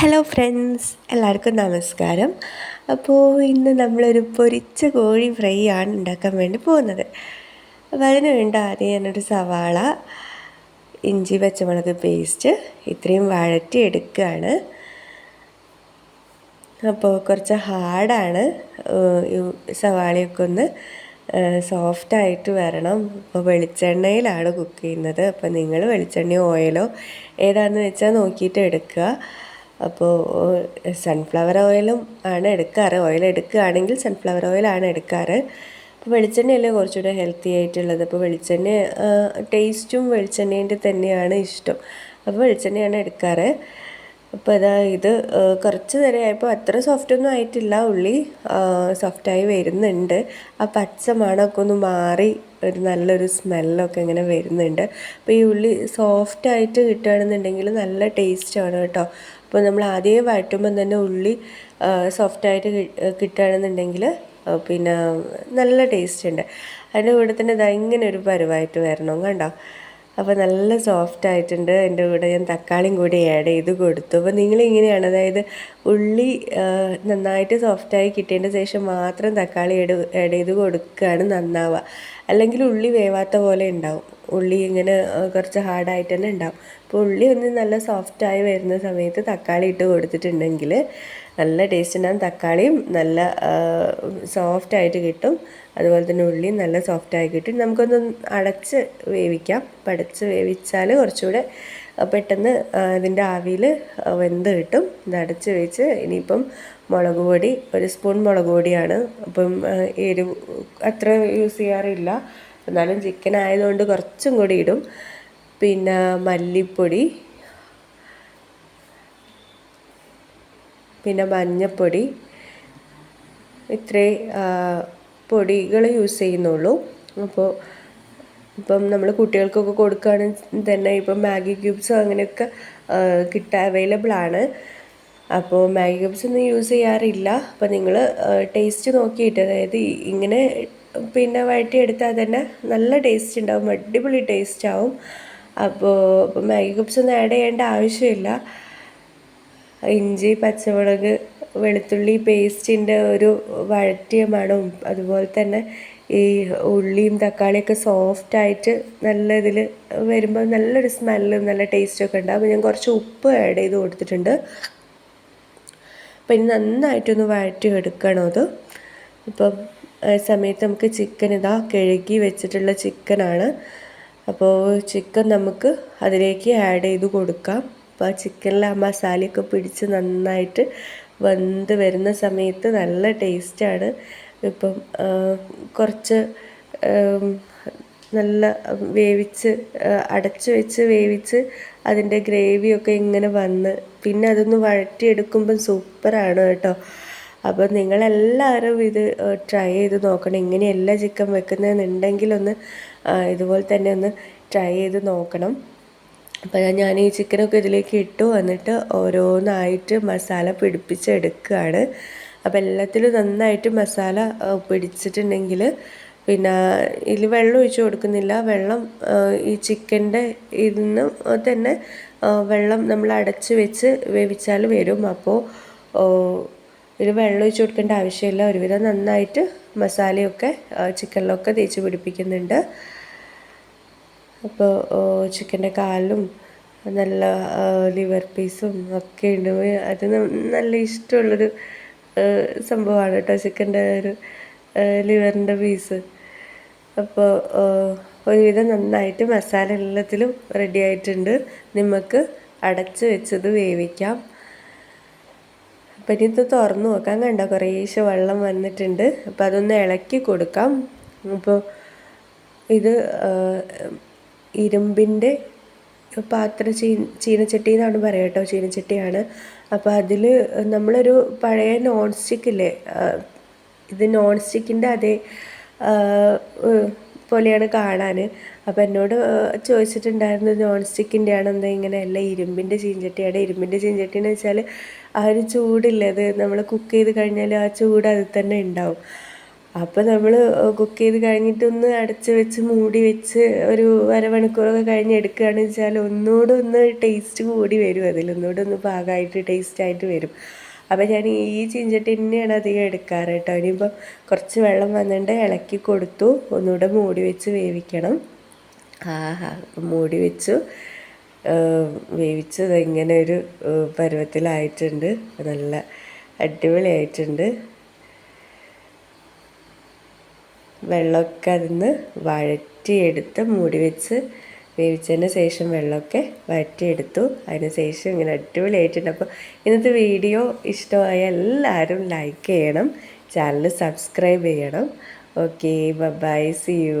Hello friends എല്ലാവർക്കും നമസ്കാരം. അപ്പോൾ ഇന്ന് നമ്മളൊരു പൊരിച്ച കോഴി ഫ്രൈ ആണ് ഉണ്ടാക്കാൻ വേണ്ടി പോകുന്നത്. അപ്പോൾ അതിന് വേണ്ട ആദ്യം ഞാനൊരു സവാള ഇഞ്ചി പച്ചമുളക് പേസ്റ്റ് ഇത്രയും വഴറ്റി എടുക്കുകയാണ്. അപ്പോൾ കുറച്ച് ഹാർഡാണ് സവാളയൊക്കെ ഒന്ന് സോഫ്റ്റായിട്ട് വരണം. അപ്പോൾ വെളിച്ചെണ്ണയിലാണ് കുക്ക് ചെയ്യുന്നത്. അപ്പോൾ നിങ്ങൾ വെളിച്ചെണ്ണയോ ഓയിലോ ഏതാണെന്ന് വെച്ചാൽ നോക്കിയിട്ട് എടുക്കുക. അപ്പോൾ സൺഫ്ലവർ ഓയിലും ആണ് എടുക്കാറ്. ഓയിൽ എടുക്കുകയാണെങ്കിൽ സൺഫ്ലവർ ഓയിലാണ് എടുക്കാറ്. അപ്പോൾ വെളിച്ചെണ്ണയല്ലേ കുറച്ചുകൂടെ ഹെൽത്തി ആയിട്ടുള്ളത്. അപ്പോൾ വെളിച്ചെണ്ണ ടേസ്റ്റും വെളിച്ചെണ്ണേന്റെ തന്നെയാണ് ഇഷ്ടം. അപ്പോൾ വെളിച്ചെണ്ണയാണ് എടുക്കാറ്. അപ്പോൾ അതാ ഇത് കുറച്ച് നേരമായപ്പോൾ അത്ര സോഫ്റ്റ് ഒന്നും ആയിട്ടില്ല. ഉള്ളി സോഫ്റ്റായി വരുന്നുണ്ട്. ആ പച്ച മണമൊക്കെ ഒന്ന് മാറി ഒരു നല്ലൊരു സ്മെല്ലൊക്കെ ഇങ്ങനെ വരുന്നുണ്ട്. അപ്പോൾ ഈ ഉള്ളി സോഫ്റ്റായിട്ട് കിട്ടുകയാണെന്നുണ്ടെങ്കിൽ നല്ല ടേസ്റ്റാണ് കേട്ടോ. അപ്പോൾ നമ്മൾ ആദ്യമേ വഴറ്റുമ്പം തന്നെ ഉള്ളി സോഫ്റ്റായിട്ട് കിട്ടുകയാണെന്നുണ്ടെങ്കിൽ പിന്നെ നല്ല ടേസ്റ്റ് ഉണ്ട്. അതിന്റെ കൂടെ തന്നെ ഇതാ ഇങ്ങനെ ഒരു പരുവായിട്ട് വരണം കണ്ടോ? അപ്പോൾ നല്ല സോഫ്റ്റ് ആയിട്ടുണ്ട്. എന്റെ കൂടെ ഞാൻ തക്കാളിയും കൂടി ആഡ് ചെയ്ത് കൊടുത്തു. അപ്പോൾ നിങ്ങളിങ്ങനെയാണ് അതായത് ഉള്ളി നന്നായിട്ട് സോഫ്റ്റായി കിട്ടിയതിന്റെ ശേഷം മാത്രം തക്കാളി ആഡ് ആഡ് ചെയ്ത് കൊടുക്കുകയാണ് നന്നാവുക. അല്ലെങ്കിൽ ഉള്ളി വേവാത്ത പോലെ ഉണ്ടാവും. ഉള്ളി ഇങ്ങനെ കുറച്ച് ഹാർഡായിട്ട് തന്നെ ഉണ്ടാവും. അപ്പോൾ ഉള്ളി ഒന്ന് നല്ല സോഫ്റ്റായി വരുന്ന സമയത്ത് തക്കാളി ഇട്ട് കൊടുത്തിട്ടുണ്ടെങ്കിൽ നല്ല ടേസ്റ്റ് ഉണ്ടാകും തക്കാളിയും നല്ല സോഫ്റ്റായിട്ട് കിട്ടും. അതുപോലെ തന്നെ ഉള്ളിയും നല്ല സോഫ്റ്റായി കിട്ടും. നമുക്കൊന്ന് അടച്ച് വേവിക്കാം. അടച്ച് വേവിച്ചാൽ കുറച്ചുകൂടെ പെട്ടെന്ന് അതിന്റെ ആവിയിൽ വെന്ത് കിട്ടും. ഇത് അടച്ച് വെച്ച് ഇനിയിപ്പം മുളക് പൊടി ഒരു സ്പൂൺ മുളക് പൊടിയാണ്. അപ്പം എരിവ് അത്ര യൂസ് ചെയ്യാറില്ല. എന്നാലും ചിക്കൻ ആയതുകൊണ്ട് കുറച്ചും കൂടി ഇടും. പിന്നെ മല്ലിപ്പൊടി പിന്നെ മഞ്ഞൾപ്പൊടി ഇത്രേ പൊടികൾ യൂസ് ചെയ്യുന്നുള്ളൂ. അപ്പോൾ ഇപ്പം നമ്മൾ കുട്ടികൾക്കൊക്കെ കൊടുക്കുകയാണെങ്കിൽ തന്നെ ഇപ്പം മാഗി ക്യൂബ്സോ അങ്ങനെയൊക്കെ കിട്ടാൻ അവൈലബിൾ ആണ്. അപ്പോൾ മാഗി ക്യൂബ്സ് ഒന്നും യൂസ് ചെയ്യാറില്ല. അപ്പോൾ നിങ്ങൾ ടേസ്റ്റ് നോക്കിയിട്ട് അതായത് ഇങ്ങനെ പിന്നെ വഴറ്റിയെടുത്താൽ തന്നെ നല്ല ടേസ്റ്റ് ഉണ്ടാവും അടിപൊളി ടേസ്റ്റ് ആവും. അപ്പോൾ മാഗി ക്യൂബ്സ് ഒന്നും ആഡ് ചെയ്യേണ്ട ആവശ്യമില്ല. ഇഞ്ചി പച്ചമുളക് വെളുത്തുള്ളി പേസ്റ്റിന്റെ ഒരു വഴറ്റിയ മണവും അതുപോലെ തന്നെ ഈ ഉള്ളിയും തക്കാളിയൊക്കെ സോഫ്റ്റായിട്ട് നല്ല ഇതിൽ വരുമ്പോൾ നല്ലൊരു സ്മെല്ലും നല്ല ടേസ്റ്റൊക്കെ ഉണ്ട് അപ്പോൾ ഞാൻ കുറച്ച് ഉപ്പ് ആഡ് ചെയ്ത് കൊടുത്തിട്ടുണ്ട്. അപ്പം ഇനി നന്നായിട്ടൊന്ന് വഴറ്റി എടുക്കണം അത്. ഇപ്പം സമയത്ത് നമുക്ക് ചിക്കൻ ഇതാ കഴുകി വെച്ചിട്ടുള്ള ചിക്കനാണ് അപ്പോൾ ചിക്കൻ നമുക്ക് അതിലേക്ക് ആഡ് ചെയ്ത് കൊടുക്കാം. അപ്പോൾ ആ ചിക്കനിൽ ആ മസാലയൊക്കെ പിടിച്ച് നന്നായിട്ട് വെന്ത് വരുന്ന സമയത്ത് നല്ല ടേസ്റ്റാണ് ഇപ്പം കുറച്ച് നല്ല വേവിച്ച് അടച്ച് വെച്ച് വേവിച്ച് അതിന്റെ ഗ്രേവിയൊക്കെ ഇങ്ങനെ വന്ന് പിന്നെ അതൊന്ന് വഴറ്റിയെടുക്കുമ്പം സൂപ്പറാണ് കേട്ടോ. അപ്പോൾ നിങ്ങളെല്ലാവരും ഇത് ട്രൈ ചെയ്ത് നോക്കണം. ഇങ്ങനെയല്ല ചിക്കൻ വെക്കുന്നതെന്നുണ്ടെങ്കിലൊന്ന് ഇതുപോലെ തന്നെ ഒന്ന് ട്രൈ ചെയ്ത് നോക്കണം. അപ്പോൾ ഞാൻ ഈ ചിക്കനൊക്കെ ഇതിലേക്ക് ഇട്ടു. വന്നിട്ട് ഓരോന്നായിട്ട് മസാല പിടിപ്പിച്ചെടുക്കുകയാണ്. അപ്പോൾ എല്ലാത്തിലും നന്നായിട്ട് മസാല പിടിച്ചിട്ടുണ്ടെങ്കിൽ പിന്നെ ഇതിൽ വെള്ളം ഒഴിച്ച് കൊടുക്കുന്നില്ല. വെള്ളം ഈ ചിക്കന്റെ ഇതിന്ന് തന്നെ വെള്ളം നമ്മൾ അടച്ച് വെച്ച് വേവിച്ചാൽ വരും. അപ്പോൾ ഇതിൽ വെള്ളം ഒഴിച്ച് കൊടുക്കേണ്ട ആവശ്യമില്ല. ഒരുവിധം നന്നായിട്ട് മസാലയൊക്കെ ചിക്കനിലൊക്കെ തേച്ച് പിടിപ്പിക്കുന്നുണ്ട്. അപ്പോൾ ചിക്കന്റെ കാലും നല്ല ലിവർ പീസും ഒക്കെ ഉണ്ട്. അത് നല്ല ഇഷ്ടമുള്ളൊരു സംഭവമാണ് കേട്ടോ ചിക്കന്റെ ഒരു ലിവറിന്റെ പീസ്. അപ്പോൾ ഒരുവിധം നന്നായിട്ട് മസാല എല്ലാത്തിലും റെഡി ആയിട്ടുണ്ട്. നമുക്ക് അടച്ച് വെച്ചത് വേവിക്കാം. അപ്പം ഇത് തുറന്നു നോക്കാം കണ്ട? കുറേശ്ശെ വെള്ളം വന്നിട്ടുണ്ട്. അപ്പം അതൊന്ന് ഇളക്കി കൊടുക്കാം. അപ്പോൾ ഇത് ഇരുമ്പിന്റെ പാത്ര ചീ ചീനച്ചട്ടി എന്നാണ് പറയുക കേട്ടോ ചീനച്ചട്ടിയാണ്. അപ്പോൾ അതിൽ നമ്മളൊരു പഴയ നോൺ സ്റ്റിക്കില്ലേ ഇത് നോൺ സ്റ്റിക്കിന്റെ അതേ പോലെയാണ് കാണാൻ അപ്പോൾ എന്നോട് ചോദിച്ചിട്ടുണ്ടായിരുന്നു നോൺ സ്റ്റിക്കിന്റെ ആണ് എന്താ ഇങ്ങനെ അല്ല ഇരുമ്പിന്റെ ചീഞ്ചട്ടിയാണ് ഇരുമ്പിന്റെ ചീഞ്ചട്ടി എന്ന് വെച്ചാൽ ആ ഒരു ചൂടില്ലേ അത് നമ്മൾ കുക്ക് ചെയ്ത് കഴിഞ്ഞാൽ ആ ചൂട് അതിൽ തന്നെ ഉണ്ടാവും. അപ്പോൾ നമ്മൾ കുക്ക് ചെയ്ത് കഴിഞ്ഞിട്ടൊന്ന് അടച്ച് വെച്ച് മൂടി വെച്ച് ഒരു അരമണിക്കൂറൊക്കെ കഴിഞ്ഞ് എടുക്കുകയാണെന്ന് വെച്ചാൽ ഒന്നുകൂടെ ഒന്ന് ടേസ്റ്റ് കൂടി വരും അതിൽ ഒന്നുകൂടെ ഒന്ന് പാകമായിട്ട് ടേസ്റ്റായിട്ട് വരും. അപ്പോൾ ഞാൻ ഈ ചീഞ്ചട്ടി തന്നെയാണ് അധികം എടുക്കാറ് കേട്ടോ. ഇനിയിപ്പം കുറച്ച് വെള്ളം വന്നിട്ട് ഇളക്കി കൊടുത്തു. ഒന്നുകൂടെ മൂടി വെച്ച് വേവിക്കണം. ആഹാ മൂടി വെച്ചു. വേവിച്ചത് ഇങ്ങനെ ഒരു പരുവത്തിലായിട്ടുണ്ട്. നല്ല അടിപൊളിയായിട്ടുണ്ട്. വെള്ളമൊക്കെ അതിന്ന് വഴറ്റിയെടുത്ത് മൂടി വെച്ച് വേവിച്ചതിന് ശേഷം വെള്ളമൊക്കെ വഴറ്റിയെടുത്തു. അതിന് ശേഷം ഇങ്ങനെ അടിപൊളിയായിട്ടുണ്ട്. അപ്പോൾ ഇന്നത്തെ വീഡിയോ ഇഷ്ടമായ എല്ലാവരും ലൈക്ക് ചെയ്യണം. ചാനൽ സബ്സ്ക്രൈബ് ചെയ്യണം. Okay bye see you